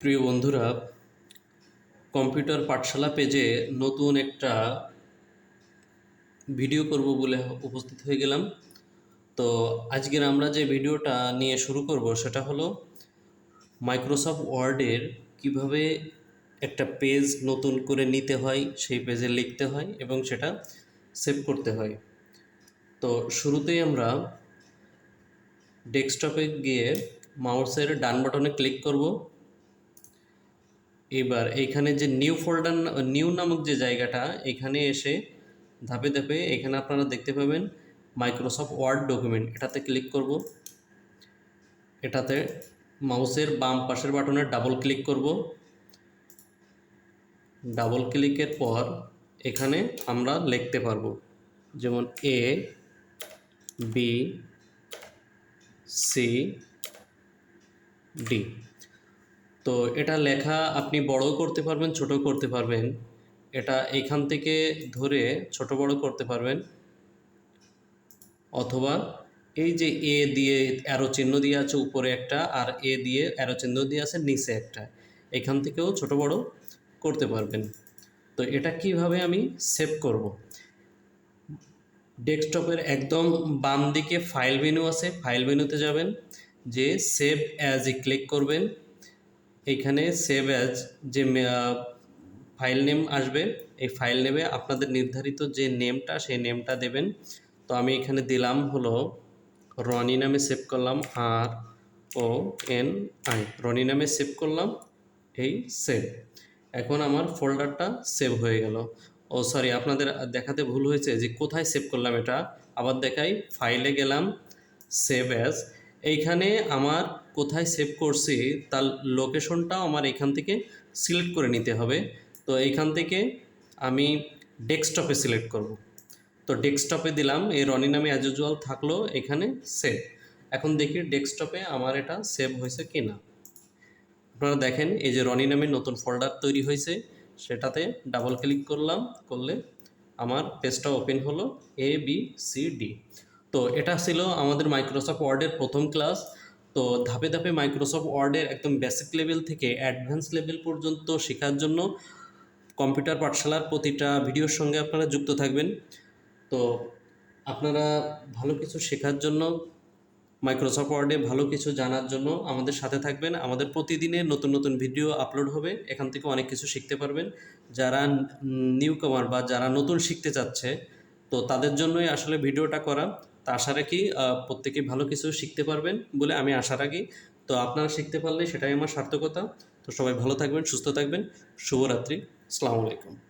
প্রিয় বন্ধুরা, কম্পিউটার পাঠশালা পেজে নতুন একটা ভিডিও করব বলে উপস্থিত হয়ে গেলাম। তো আজকের আমরা যে ভিডিওটা নিয়ে শুরু করব সেটা হলো মাইক্রোসফট ওয়ার্ডের কীভাবে একটা পেজ নতুন করে নিতে হয়, সেই পেজে লিখতে হয় এবং সেটা সেভ করতে হয়। তো শুরুতেই আমরা ডেস্কটপে গিয়ে মাউসের ডান বাটনে ক্লিক করব। এবার এইখানে যে নিউ ফোল্ডার নিউ নামক যে জায়গাটা, এখানে এসে ধাপে ধাপে এখানে আপনারা দেখতে পাবেন মাইক্রোসফট ওয়ার্ড ডকুমেন্ট এটাতে ক্লিক করব। এটাতে মাউসের বাম পাশের বাটনে ডাবল ক্লিক করব। ডাবল ক্লিকের পর এখানে আমরা লিখতে পারব। যেমন এ বি সি ডি তো এটা লেখা আপনি বড় করতে পারবেন ছোট করতে পারবেন। এটা এখান থেকে ধরে ছোট বড় করতে পারবেন। অথবা এই যে এ দিয়ে অ্যারো চিহ্ন দিয়ে আছে উপরে একটা আর এ দিয়ে অ্যারো চিহ্ন দিয়ে আছে নিচে একটা, এখান থেকেও ছোট বড় করতে পারবেন। তো এটা কীভাবে আমি সেভ করব? ডেস্কটপের একদম বাম দিকে ফাইল মেনু আছে ফাইল মেনুতে যাবেন, যে সেভ অ্যাজ এ ক্লিক করবেন। এইখানে সেভ অ্যাজ যে ফাইল নেম আসবে, এই ফাইল নেমে আপনাদের নির্ধারিত যে নেমটা সেই নেমটা দেবেন। তো আমি এখানে দিলাম হলো রনি নামে সেভ করলাম R O N I Roni নামে সেভ করলাম, এই সেভ এখন আমার ফোল্ডারটা সেভ হয়ে গেল। ও সরি আপনাদের দেখাতে ভুল হয়েছে যে কোথায় সেভ করলাম এটা? আবার দেখাই ফাইলে গেলাম সেভ অ্যাজ এইখানে আমার কোথায় সেভ করছি, তার লোকেশনটাও আমার এখান থেকে সিলেক্ট করে নিতে হবে। তো এইখান থেকে আমি ডেস্কটপে সিলেক্ট করব। তো ডেস্কটপে দিলাম, এই রনি নামে অ্যাজ ইউজুয়াল থাকল, এখানে সেভ এখন দেখি ডেস্কটপে আমার এটা সেভ হয়েছে কি না আপনারা দেখেন, এই যে রনি নামে নতুন ফোল্ডার তৈরি হয়েছে, সেটাতে ডাবল ক্লিক করলাম, করলে আমার পেজটা ওপেন হলো এ বি সি ডি তো এটা ছিল আমাদের মাইক্রোসফট ওয়ার্ডের প্রথম ক্লাস তো ধাপে ধাপে মাইক্রোসফট ওয়ার্ডের একদম বেসিক লেভেল থেকে অ্যাডভান্স লেভেল পর্যন্ত শেখার জন্য কম্পিউটার পাঠশালার প্রতিটা ভিডিওর সঙ্গে আপনারা যুক্ত থাকবেন। তো আপনারা ভালো কিছু শেখার জন্য মাইক্রোসফট ওয়ার্ডে ভালো কিছু জানার জন্য আমাদের সাথে থাকবেন। আমাদের প্রতিদিনের নতুন নতুন ভিডিও আপলোড হবে, এখান থেকে অনেক কিছু শিখতে পারবেন। যারা নিউ কামার বা যারা নতুন শিখতে চাচ্ছে, তো তাদের জন্যই আসলে ভিডিওটা করা। তা আশা রাখি প্রত্যেকে ভালো কিছু শিখতে পারবেন বলে আমি আশা রাখি। তো আপনারা শিখতে পারলে সেটাই আমার সার্থকতা। তো সবাই ভালো থাকবেন, সুস্থ থাকবেন। শুভরাত্রি। আসসালামু আলাইকুম।